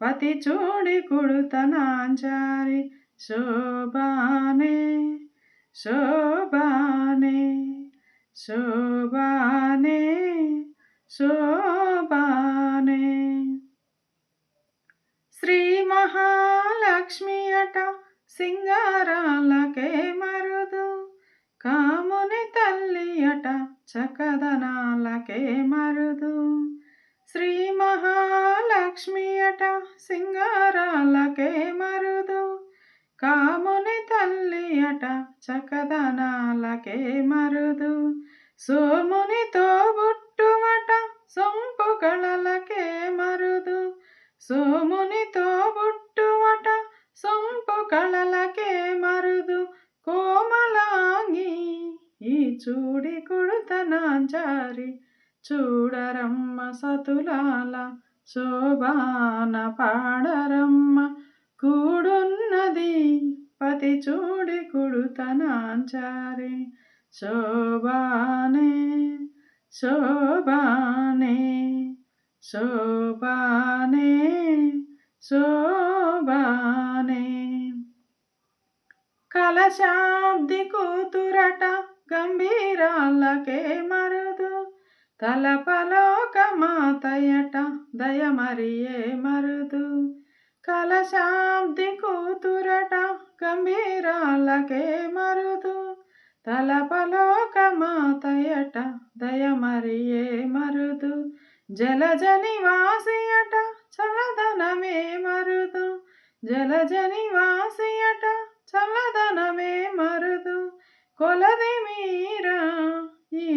పతి చూడి కుడుతనాంచారి శోభానే శోభానే శోభానే శోభానే. శ్రీ మహాలక్ష్మి అట సింగారాలకే మరుదు కాముని తల్లి అట చకదనాలకే మరుదు. శ్రీ మహా లక్ష్మి అట సింగారాలకే మరుదు. కాముని తల్లి అట చకదనాలకే మరుదు. సోమునితో బుట్టుమట సొంపు కళలకే మరుదు. సోమునితో బుట్టుమట సొంపు కళలకే మరుదు. కోమలాంగి ఈ చూడి కుడుతనాచారి చూడరమ్మ సతులాల శోభాన పాడరమ్మ కూడున్నది పతి చూడి కుడుతనాచారి. శోభానే శోభానే శోభానే శోభానే. కలశాబ్ది కూతురట గంభీరాలకే మరుదు తలపలోక మాతయట దయమరియే మరుదు. కలశాబ్ది కూతురట గంభీరాలకే మరుదు. తలపలోక మాతయట దయమరియే మరుదు. జలజనివాసియట చలదనమే మరుదు. జలజనివాసియట చలదనమే చల్లదనమే మరుదు. కొలదిమి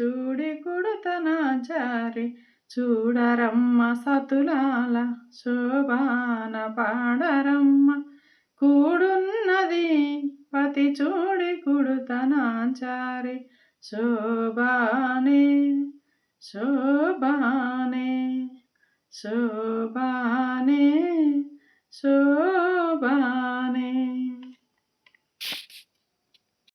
చూడి చూడి జారి చూడరమ్మ సతులాల శోభాన పాడరమ్మ. కూడున్నది పతి చూడి కుడుతనాచారి శోభానే శోభానే శోభానే శోభా